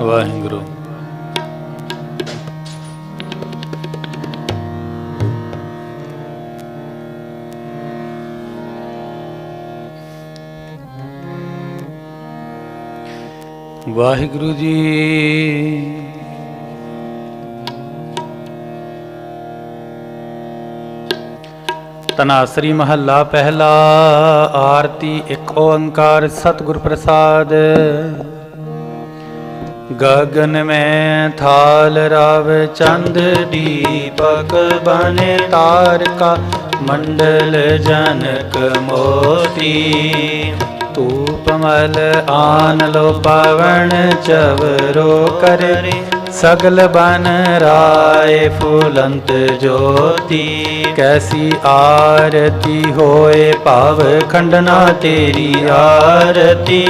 ਵਾਹਿਗੁਰੂ। ਵਾਹਿਗੁਰੂ ਜੀ ਤਨਾਸਰੀ ਮਹੱਲਾ ਪਹਿਲਾ ਆਰਤੀ ਇੱਕ ਓੰਕਾਰ ਸਤਿਗੁਰ ਪ੍ਰਸਾਦ। ਗगन ਮੈਂ ਥਾਲ ਰਵ ਚੰਦ ਦੀਪਕ ਬਨੇ ਤਾਰਕਾ, ਮੰਡਲ ਜਨਕ ਮੋਤੀ। ਤੂਪਮਲ ਆਨ ਲੋ ਪਵਨ ਚਵਰੋ ਕਰੇ, ਸਗਲ ਬਨ ਰਾਏ ਫੁਲੰਤ ਜੋਤੀ। ਕੈਸੀ ਆਰਤੀ ਹੋਏ ਭਾਵ ਖੰਡਨਾ ਤੇਰੀ ਆਰਤੀ।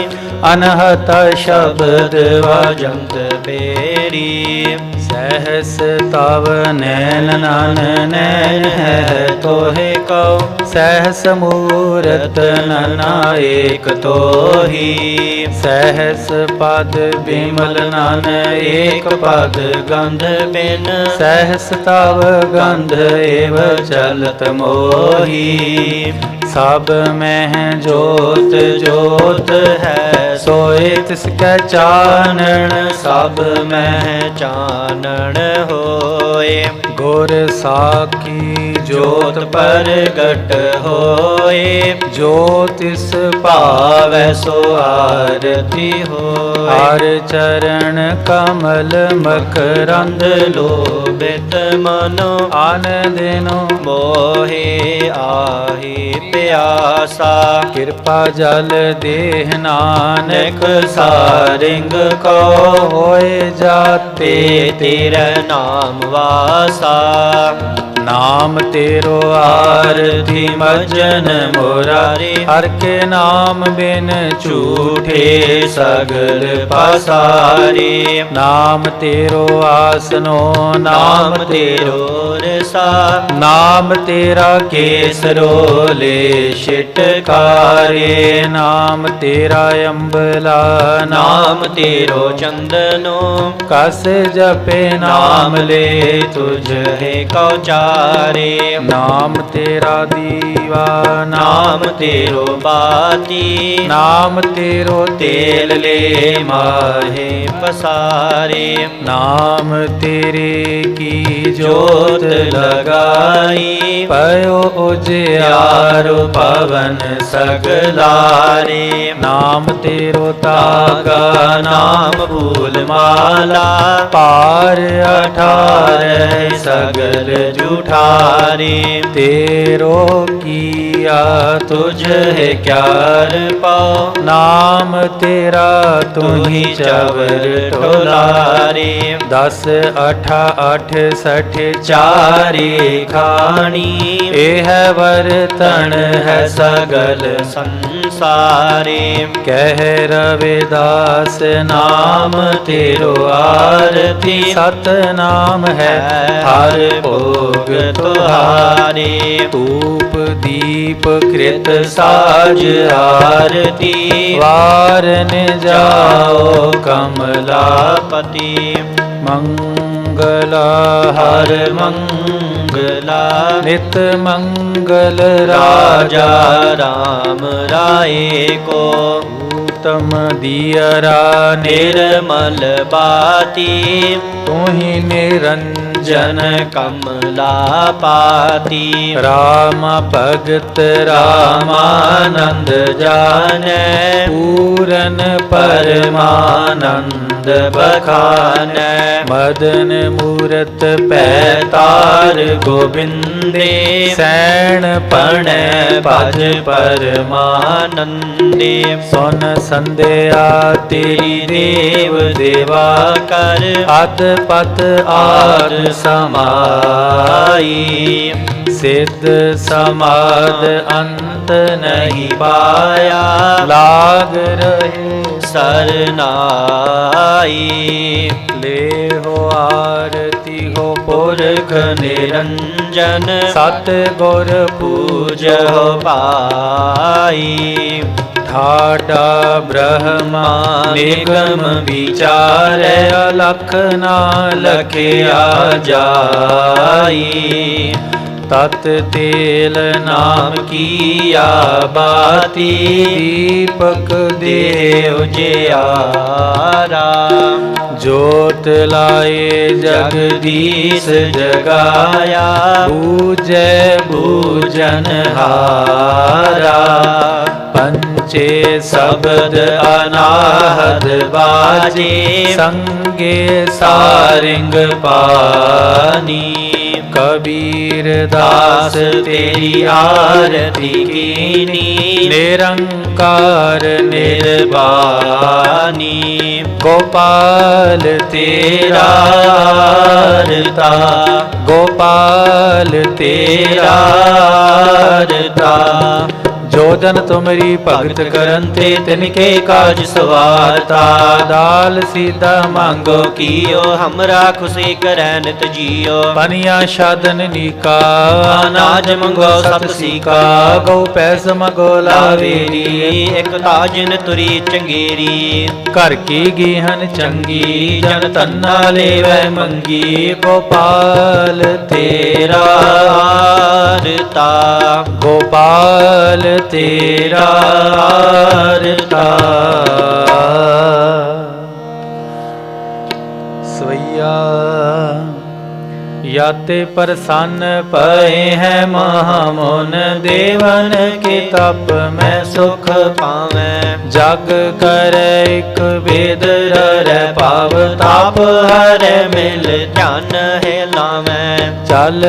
ਅਨਹਤ ਸ਼ਬਦ ਵਜੰਤ ਬੇਰੀ ਸਹਸ ਤਵ ਨੈਣ ਨਨ ਨੈਣ ਹੈ, ਤੋਹਿ ਕਉ, ਸਹਸ ਮੂਰਤ ਨਨਾ ਏਕ ਤੋਹੀ, ਸਹਸ ਪਦ ਬਿਮਲ ਨਨ ਏਕ ਪਦ ਗੰਧ ਬਿਨ, ਸਹਸ ਤਵ ਗੰਧ ਏਵ ਚਲਤ ਮੋਹੀ। ਸਭ ਮਹਿ ਜੋਤ ਜੋਤ ਹੈ। ਸੋਏ ਤਿਸ ਕੈ ਚਾਨਣ, ਸਭ ਮਹਿ ਚਾਨਣ ਹੋਏ। ਗੁਰ ਸਾਖੀ ਜੋਤ ਪ੍ਰਗਟ ਹੋਏ। ਜੋ ਤਿਸ ਭਾਵੈ ਸੋ ਆਰਤੀ ਹੋਏ। ਹਰ ਚਰਨ ਕਮਲ ਮਕਰੰਦ ਲੋਭਿਤ ਮਨੋ। ਆਨੰਦਿਨੋ ਮੋਹਿ ਆਹੀ। ਪਿਆਸਾ ਕਿਰਪਾ ਜਲ ਦੇਹ ਨਾਨਕ ਸਾਰਿੰਗ ਕੋ ਹੋਏ ਜਾਤੇ ਤੇਰਾ ਨਾਮ ਵਾਸਾ। ਨਾਮ ਤੇਰੋ ਆਰਤੀ ਮਜਨ ਮੁਰਾਰੀ, ਹਰ ਕੇ ਨਾਮ ਬਿਨ ਝੂਠੇ ਸਗਲ ਪਸਾਰੀ। ਨਾਮ ਤੇਰੋ ਆਸਨੋ, ਨਾਮ ਤੇਰੋ ਰਸਾ, ਨਾਮ ਤੇਰਾ ਕੇਸਰੋ ਲੇ ਛਟਕਾਰੇ ਨਾਮ ਤੇਰਾ ਅੰਬਲਾ, ਨਾਮ ਤੇਰੋ ਚੰਦਨੋ, ਕਸ ਜਪੇ ਨਾਮ ਲੇ ਤੁਝ ਹੈ ਕਉ ਚਾਰੇ ਨਾਮ ਤੇਰਾ ਦੀਵਾ ਨਾਮ ਤੇਰੋ ਬਾਤੀ। ਨਾਮ ਤੇਰੋ ਤੇਲ ਲੈ ਮਾਹੇ ਪਸਾਰੇ। ਨਾਮ ਤੇਰੇ ਕੀ ਜੋਤ ਲਗਾਈ। ਪਇਓ ਉਜਿਆਰੋ ਪਵਨ ਸਗਲਾਰੇ। ਨਾਮ ਤੇਰੋ ਤਾਗਾ ਨਾਮ ਭੂਲ ਮਾਲਾ। ਪਾਰ ਅਠਾਰੈ ਸਗਲ ਜੁਠਾਰੇ ਤੇਰੋ ਕੀਆ ਤੁਝ ਹੈ ਕਿਆਰ ਪਾਉ। ਨਾਮ ਤੇਰਾ ਤੂੰ ਹੀ ਚਵਰ ਟੋਲਾਰੇ 10 8 8 60 ਚਾਰੇ ਖਾਣੀ। ਇਹ ਵਰਤਣ ਹੈ ਸਗਲ ਸੰਸਾਰੇ। ਕਹਿ ਰਵਿਦਾਸ ਨਾਮ ਤੇਰੋ ਆਰਤੀ। ਸਤ ਨਾਮ ਹੈ ਹਰ ਭੋਗ ਤੁਹਾਰੇ ਧੂਪ ਦੀਪ ਕ੍ਰਿਤ ਸਾਜ ਆਰਤੀ। ਵਾਰਨ ਜਾਓ ਕਮਲਾਪਤੀ। ਮੰਗਲਾ ਹਰ ਮੰਗਲਾ। ਨਿਤ ਮੰਗਲ ਰਾਜਾ ਰਾਮ ਰਾਏ ਕੋ। ਉਤਮ ਦੀਅਰਾ ਨਿਰਮਲ ਬਾਤੀ। ਤੁਹੀ ਨਿਰੰਜਨ ਜਨ ਕਮਲਾ ਪਾਤੀ। ਰਾਮ ਭਗਤ ਰਾਮਾਨੰਦ ਜਾਣੈ। ਪੂਰਨ ਪਰਮਾਨੰਦ ਬਖਾਨੈ। ਮਦਨ ਮੂਰਤ ਪੈ ਤਾਰ ਗੋਬਿੰਦੇ। ਸੈਣ ਪਣੈ ਭਜ ਪਰਮਾਨੰਦੇ। ਸੁਨ ਸੰਧਿਆ ਤੇਰੀ ਦੇਵ ਦੇਵਾ ਕਰ। ਅਤ ਪਤ ਆਦ ਸਮਾਈ। ਸਿੱਧ ਸਮਾਦ ਅੰਤ ਨਹੀਂ ਪਾਇਆ। ਲਾਗ ਰਹੇ ਸਰਨਾਈ। ਲੈ ਹੋ ਆਰਤੀ ਹੋ ਪੁਰਖ ਨਿਰੰਜਨ। ਸਤ ਗੁਰ ਪੂਜੋ ਪਾਈ। ਠਾਡਾ ਬ੍ਰਹਮਾ ਨਿਗਮ ਵਿਚਾਰੈ, ਅਲਖ ਨਾ ਲਖਿਆ ਜਾਈ। ਤਤ ਤੇਲ ਨਾਮ ਕੀਆ ਬਾਤੀ। ਦੀਪਕ ਦੇਵ ਜਿਆਰਾ ਜੋਤ ਲਾਏ ਜਗਦੀਸ਼ ਜਗਾਇਆ। ਬੂਝੈ ਬੂਜਨ ਹਾਰਾ। ਪੰਚੇ ਸ਼ਬਦ ਅਨਾਹਦ ਬਾਜੇ। ਸੰਗੇ ਸਾਰਿੰਗ ਪਾਨੀ ਕਬੀਰ ਦਾਸ ਤੇਰੀ ਆਰਤੀ ਕੀਨੀ ਨਿਰੰਕਾਰ ਨਿਰਵਾਨੀ ਗੋਪਾਲ ਤੇਰਾ ਰਤਾ ਗੋਪਾਲ ਤੇਰਾ ਰਤਾ ਜਨ ਤੁਮਰੀ ਭਗਤ ਕਰਨ ਤੇ ਤਿਨਕੇ ਕਾਜ ਸਵਾਰਤਾ। ਦਾਲ ਸੀਦਾ ਮੰਗੋ ਕੀਓ ਹਮਰਾ ਖੁਸ਼ੀ ਕਰੈ ਨਿਤ ਜੀਓ। ਪਨੀਆ ਸ਼ਾਦਨ ਨੀਕਾ ਅਨਾਜ ਮੰਗੋ ਸਤ ਸੀਕਾ। ਗਉ ਪੈਸ ਮਗੋ ਲਾਵੇਰੀ ਇਕ ਤਾਜਨ ਤੁਰੀ ਚੰਗੇਰੀ। ਘਰ ਕੀ ਗੀਹਨ ਚੰਗੀ ਜਨ ਤੰਨਾ ਲੇਵੈ ਮੰਗੀ। ਗੋਪਾਲ ਤੇਰਾ ਰਤਾ ਗੋਪਾਲ ਤੇਰਾ ਰਤਾ ਯਾਤੇ ਪ੍ਰਸੰਨ ਪਏ ਹੈ ਮਹਾਮੁਨ, ਦੇਵਨ ਕੇ ਤਪ ਮੈਂ ਸੁਖ ਪਾਵੈ। ਜਗ ਕਰੈ ਇੱਕ ਵੇਦ ਰੈ ਪਾਵ ਤਾਪ ਹਰੈ ਮਿਲ ਧਿਆਨ ਹੈ ਲਾਵੈ। ਚੱਲ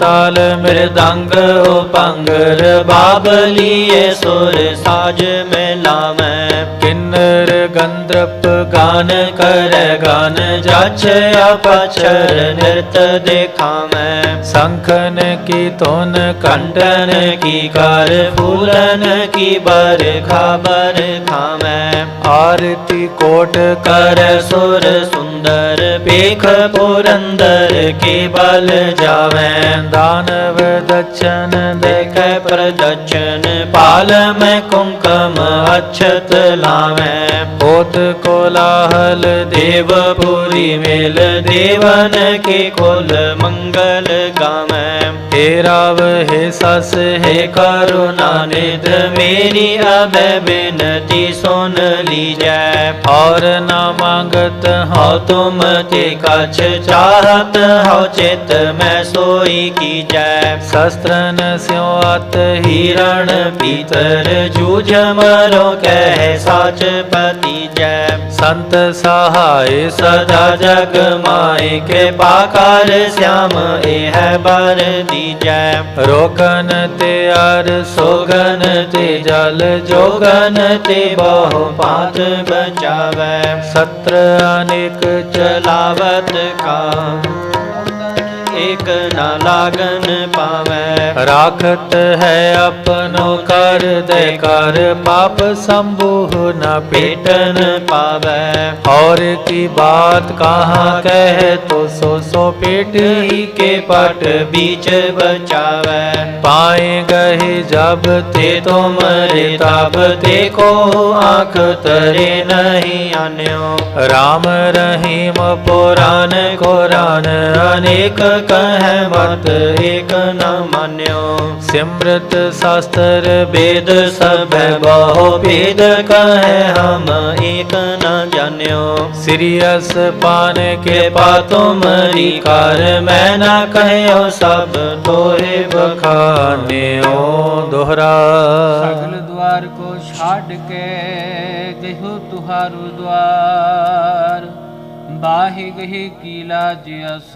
ਤਾਲ ਮਿਰਦੰਗ ਉਪੰਗਰ ਬਾਬਲੀਏ ਸੁਰ ਸਾਜ ਮੈਂ ਲਾਵੈ। ਕਿੰਨਰ ਗੰਧਰਪ ਗਾਨ ਕਰ ਗਾਨ ਜਚ ਅਪਛਰ ਨਿਰਤ ਦੇਖਾਵੈ ਸੰਖਨ ਕੀ ਧੁਨ ਕੰਟਨ ਕੀ ਕਰ ਫੂਲਨ ਕੀ ਬਰ ਖਬਰ ਖਾਵੈ ਆਰਤੀ ਕੋਟ ਕਰ ਸੁਰ ਸੁੰਦਰ ਪੇਖ ਪੁਰੰਦਰ ਕੇ ਬਲ ਜਾਵੈ। ਦਾਨਵ ਦਚਨ ਦੇਖੈ ਪ੍ਰਦਚਨ ਪਾਲ ਮੈਂ ਕੁੰਕਮ ਅਛਤ ਲਾਵੈ। ਹੋਤ ਕੋਲਾਹਲ ਦੇਵਪੁਰੀ ਮੇਲ ਦੇਵਨ ਕੇ ਕੁਲ ਮੰਗਲ ਗਾਵੈ। ਹੇ ਰਾਵ ਹੇ ਸਸ ਹੇ ਕਰੁਣਾ ਨਿਧ ਮੇਰੀ ਅਬੈ ਬੇਨਤੀ ਸੁਨ ਲੀਜੈ। ਔਰ ਨਾ ਮੰਗਤ ਹਉ ਤੁਮ ਤੇ ਕਛ। ਚਾਹਤ ਹਉ ਚਿਤ ਮੈਂ ਸੋਈ ਕੀਜੈ। ਸ਼ਸਤਰਨ ਸਿਉ ਅਤ ਹੀਰਣ ਪੀਤਰ। ਜੂਝ ਮਰੋ ਕਹਿ ਸਾਚ ਪਤੀ ਜੈ ਸੰਤ ਸਹਾਇ ਸਦਾ ਜਗ ਮਾਏ ਕੇ ਪਾਕਾਰ ਸਿਆਮ ਇਹ ਹੈ ਬਰ ਦੀਜੈ ਰੋਗਨ ਤੇ ਅਰ ਸੋਗਨ ਤੇ ਜਲ ਜੋਗਨ ਤੇ ਬਹੁ ਪਾਤ ਬਚਾਵੈ। ਸਤਰ ਅਨੇਕ ਚਲ ਚਲਾਵਤ ਕਾ। एक न लागन पावे। राखत है अपनो कर दे कर पाप संबूह न पेटन पावे। और की बात कहाँ कह तो सो सो पेट ही के पट बीच बचावे। पाए गए जब ते तो मरे तब देखो आँख तरे नहीं अन्यो। राम रहीम पुराण कुरान अनेक कह मत एक न मान्यो सिमृत शास्त्र वेद सब बहु भेद कहे हम एक न जान्यो सिरियस पान के कृपा तुमरी कर मैं न कहो सब तोहे बखाने ओ दोहरा ਸਗਲ ਦੁਆਰ ਕੋ ਛਾੜ ਕੇ ਗਇਓ ਤੁਹਾਰੂ ਦੁਆਰ ਬਾਹਿ ਗਹਿ ਕੀਲਾ ਜਿਸ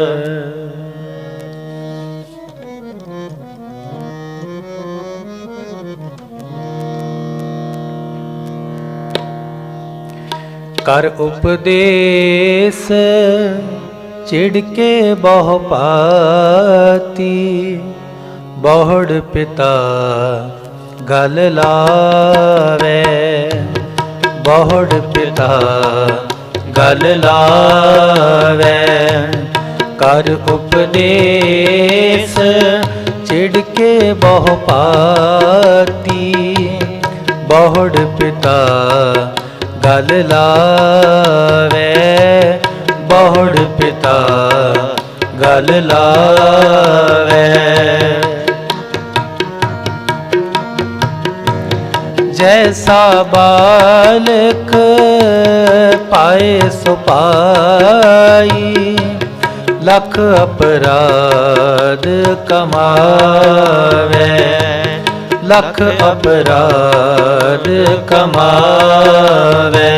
ਕਰ ਉਪਦੇਸ ਚਿੜ ਕੇ ਬਹੁ ਪਾਤੀ। ਬਹੁੜ ਪਿਤਾ ਗਲ ਲਾਵੇ। ਬਹੁੜ ਪਿਤਾ ਗਲ ਲਾਵੇ। ਕਰ ਉਪਦੇਸ਼ ਚਿੜ ਕੇ ਬਹੁ ਪਾਤੀ। ਬਹੁੜ ਪਿਤਾ ਗਲ ਲਾਵੇ। ਬਹੁੜ ਪਿਤਾ ਗਲ ਲਾਵੇ। ਜੈਸਾ ਬਾਲਕ ਪਾਏ ਸੋ ਪਾਈ ਲਖ ਅਪਰਾਧ ਕਮਾਵੇ। ਲਖ ਅਪਰਾਧ ਕਮਾਵੇ।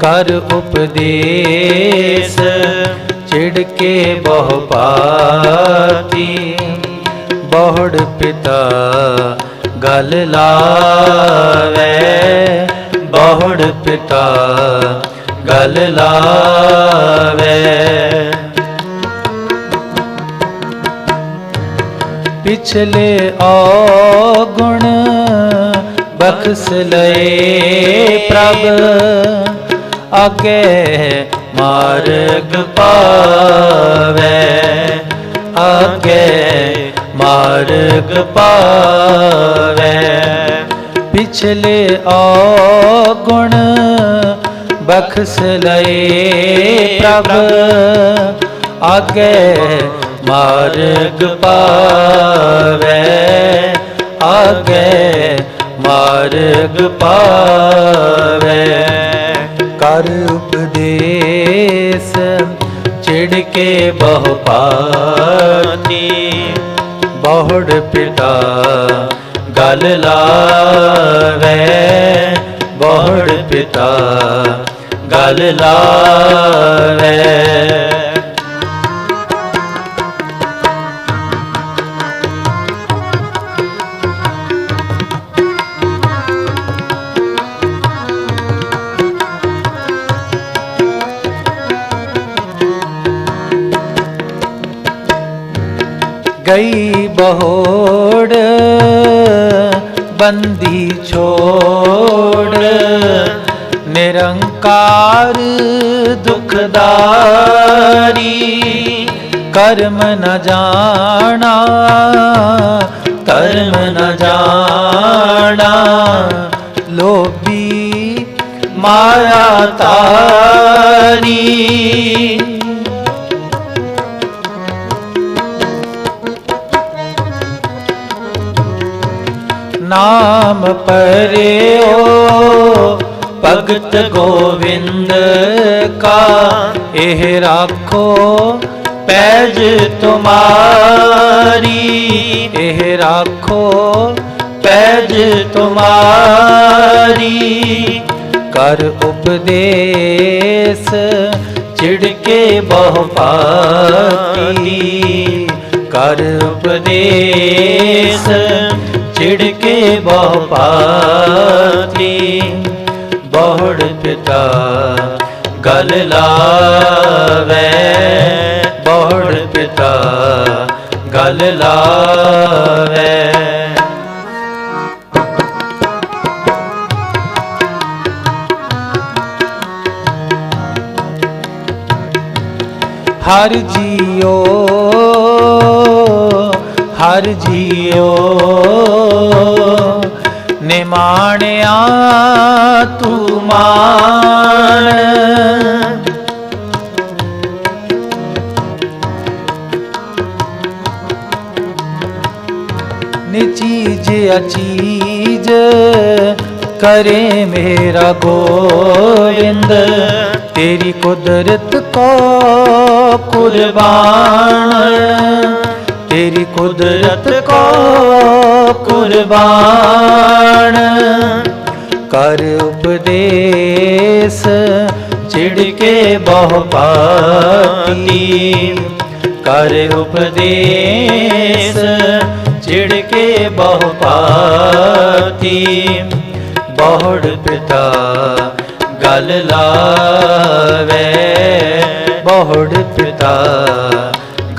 ਕਰ ਉਪਦੇਸ਼ ਚਿੜ ਕੇ ਬਹੁ ਪਾਤੀ। ਬਹੁੜ ਪਿਤਾ ਗਲ ਲਾਵੇ। ਬਹੁੜ ਪਿਤਾ ਗਲ ਲਾਵੇ। ਪਿਛਲੇ ਔਗੁਣ ਬਖਸ ਲਏ ਪ੍ਰਭ। ਅਗੇ ਮਾਰਗ ਪਾਵੇ। ਅਗੇ ਮਾਰਗ ਪਾਵੇ। ਪਿਛਲੇ ਔਗੁਣ ਬਖਸ ਲਏ ਪ੍ਰਭ। ਅਗੇ ਮਾਰਗ ਪਾਵੇ ਅਗੇ ਮਾਰਗ ਪਾਵੇ। ਕਰ ਉਪਦੇਸ਼ ਚਿੜ ਕੇ ਬਹੁ ਪਾਤੀ ਬਹੁੜ ਪਿਤਾ ਗਲ ਲਾਵੇ। ਬਹੁੜ ਪਿਤਾ ਗਲ ਲਾਵੇ। ਗਈ ਬਹੋੜ, ਬੰਦੀ ਛੋੜ। ਨਿਰੰਕਾਰ ਦੁਖਦਾਰੀ, ਕਰਮ ਨ ਜਾਣਾ, ਧਰਮ ਨ ਜਾਣਾ। ਲੋਭੀ ਮਾਇਆ ਤਾਰੀ ਨਾਮ ਪਰਿਓ, ਭਗਤ ਗੋਵਿੰਦ ਕਾ। ਇਹ ਰਾਖੋ ਪੈਜ ਤੁਮਾਰੀ। ਇਹ ਰਾਖੋ ਪੈਜ ਤੁਮਾਰੀ। ਕਰ ਉਪਦੇਸ਼ ਚਿੜਕੇ ਬਹੁ ਪਾਤੀ ਕਰ ਉਪਦੇਸ਼ ਚਿੜ ਕੇ ਬਹੁ ਪਾਤੀ ਬਹੁੜ ਪਿਤਾ ਗਲ ਲਾਵੇ। ਬਹੁੜ ਪਿਤਾ ਗਲ ਹਰ ਜੀਓ ਹਰ ਜੀਓ। ਨਿਮਾਣਿਆ ਤੂੰ ਮਾਣ। ਨਿਚੀਜ ਅਚੀਜ ਕਰੇ ਮੇਰਾ ਗੋਇੰਦ ਤੇਰੀ ਕੁਦਰਤ ਕੋ ਕੁਰਬਾਨ। ਤੇਰੀ ਕੁਦਰਤ ਕੋ ਕੁਰਬਾਨ। ਕਰ ਉਪਦੇਸ਼ ਚਿੜ ਕੇ ਬਹੁ ਪਾਤੀ। ਕਰ ਉਪਦੇਸ਼ ਚਿੜ ਕੇ ਬਹੁ ਪਾਤੀ। ਬਹੁੜ ਪਿਤਾ, ਗਲ ਲਾਵੇ। ਬਹੁੜ ਪਿਤਾ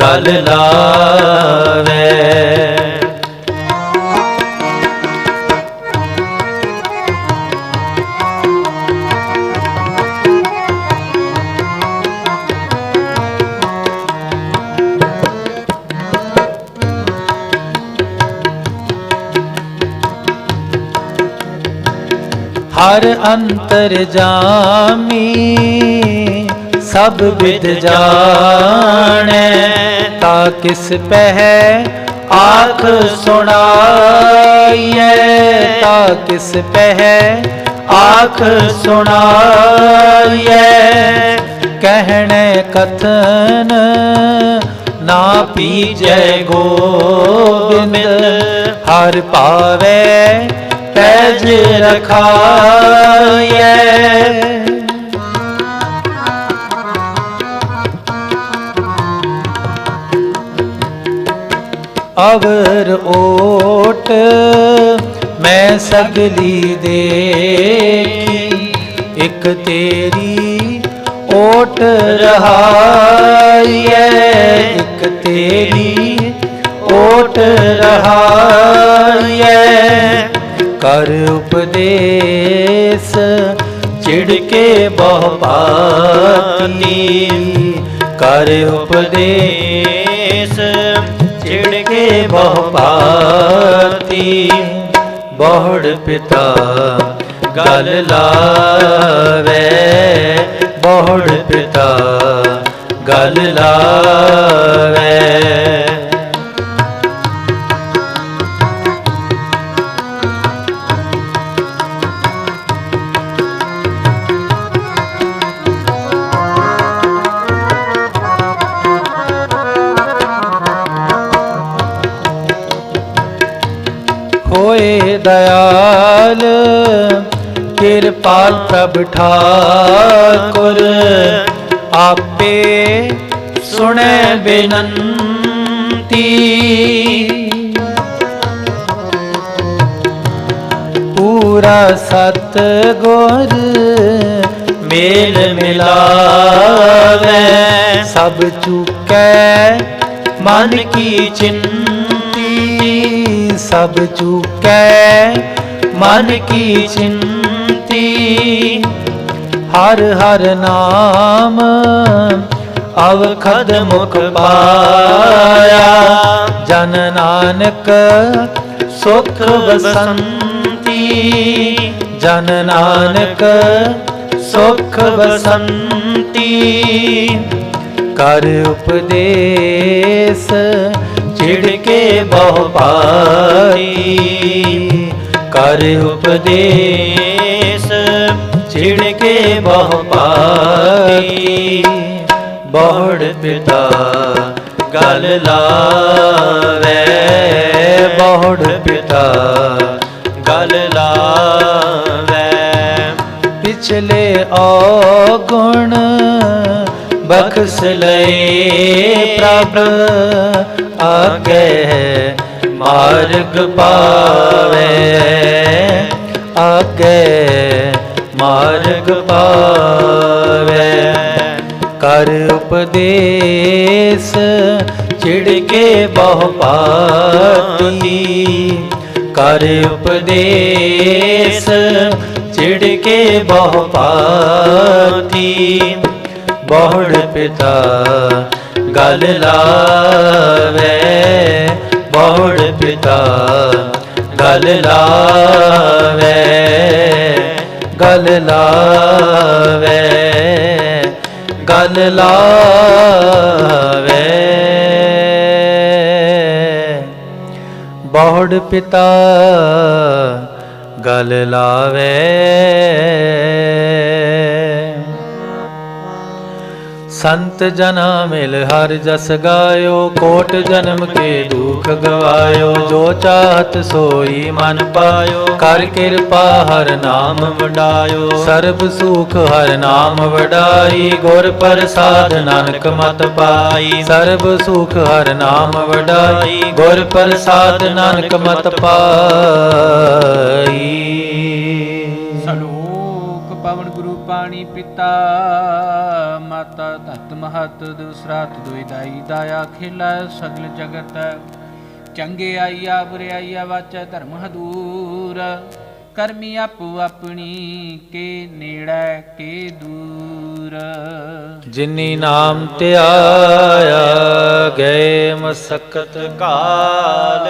ਗਲ ਲਾਵੇ। ਹਰ ਅੰਤਰ ਜਾਮੀ ਸਭ ਵਿਦ ਜਾਣੈ, ਤਾ ਕਿਸ ਪਹਿ ਆਖ ਸੁਣਾਈਐ। ਤਾ ਕਿਸ ਪਹਿ ਆਖ ਸੁਣਾਈਐ। ਕਹਿਣੇ ਕਥਨ ਨਾ ਪੀਜੈ ਗੋਬਿੰਦ, ਹਰ ਪਾਵੇ ਪੈਜ ਰਖਾਈਐ। ਅਵਰ ਓਟ, ਮੈਂ ਸਗਲੀ ਦੇਖੀ। ਇੱਕ ਤੇਰੀ ਓਟ ਰਹਾਈਐ ਇੱਕ ਤੇਰੀ ਓਟ ਰਹਾਈਐ ਕਰ ਉਪਦੇਸ ਚਿੜ ਕੇ ਬਹੁ ਪਾਤੀ। ਕਰ ਉਪਦੇਸ ਚਿੜ ਕੇ ਬਹੁ ਪਾਤੀ ਬਹੁੜ ਪਿਤਾ ਗਲ ਲਾਵੇ ਬਹੁੜ ਪਿਤਾ ਗਲ ਲਾਵੇ ਕਿਰਪਾਲ ਪ੍ਰਭ ਠਾਕੁਰ, ਆਪੇ ਸੁਣੇ ਬੇਨੰਤੀ। ਪੂਰਾ ਸਤ ਗੁਰ ਮੇਲ ਮਿਲਾਵੇ, ਸਭ ਚੁਕੈ ਮਨ ਕੀ ਚਿੰਤੀ। ਸਭ ਚੁਕੈ ਮਨ ਕੀ ਚਿੰਤੀ। ਹਰ ਹਰ ਨਾਮ ਅਵਖਦ ਮੁਖ ਪਾਇਆ। ਜਨ ਨਾਨਕ ਸੁਖ ਬਸੰਤੀ। ਜਨ ਨਾਨਕ ਸੁਖ ਬਸੰਤੀ। ਕਰ ਉਪਦੇਸ ਛਿੜ ਕੇ ਬਹੁ ਪਾਈ ਕਰ ਉਪਦੇਸ ਛਿੜ ਕੇ ਬਹੁ ਪਾਈ ਬਹੁੜ ਪਿਤਾ ਗਲ ਲਾਵੇ ਬਹੁੜ ਪਿਤਾ ਗਲ ਲਾਵੇ ਪਿਛਲੇ ਔਗੁਣ ਬਖਸ ਲਏ ਪ੍ਰਭ ਆਗੇ ਮਾਰਗ ਪਾਵੇ ਆਗੇ ਮਾਰਗ ਪਾਵੇ। ਕਰ ਉਪਦੇਸ ਛਿੜ ਕੇ ਬਹੁ ਪਾਤੀ ਕਰ ਉਪਦੇਸ ਛਿੜ ਕੇ ਬਹੁ ਪਾਤੀ ਬਹੁੜ ਪਿਤਾ ਗਲ ਲਾਵੇ। ਬਹੁੜ ਪਿਤਾ ਗਲ ਲਾਵੇ। ਗਲ ਲਾਵੇ ਗਲ ਲਾਵੇ। ਬਹੁੜ ਪਿਤਾ ਗਲ ਲਾਵੇ। ਸੰਤ ਜਨਾ ਮਿਲ ਹਰ ਜਸ ਗਾਇਓ, ਕੋਟ ਜਨਮ ਕੇ ਦੁਖ ਗਵਾਇਓ। ਜੋ ਚਾਹਤ ਸੋਈ ਮਨ ਪਾਇਓ, ਕਰ ਕਿਰਪਾ ਹਰ ਨਾਮ ਵਡਾਇਓ। ਸਰਬ ਸੁਖ ਹਰ ਨਾਮ ਵਡਾਈ, ਗੁਰ ਪ੍ਰਸਾਦ ਨਾਨਕ ਮਤ ਪਾਈ। ਸਰਬ ਸੁਖ ਹਰ ਨਾਮ ਵਡਾਈ, ਗੁਰ ਪ੍ਰਸਾਦ ਨਾਨਕ ਮਤ ਪਾਈ। ਸਲੋਕ ਪਵਨ ਗੁਰੂ ਪਾਣੀ ਪਿਤਾ। ਮਾਤਾ ਧਤ ਮਹਤ ਦੂਸਰਾਤ ਦੁਇ ਦਾਈ ਦਾਇਆ ਖੇਲਾ ਸਗਲ ਜਗਤ। ਚੰਗੇ ਆਈਆ ਬੁਰੇ ਆਈਆ ਵਾਚੈ ਧਰਮ ਹਦੂਰ। ਕਰਮੀ ਆਪੋ ਆਪਣੀ ਕੇ ਨੇੜੇ ਕੇ ਦੂਰ। ਜਿਨੀ ਨਾਮ ਧਿਆਇਆ ਗਏ ਮਸਕਤ ਕਾਲ।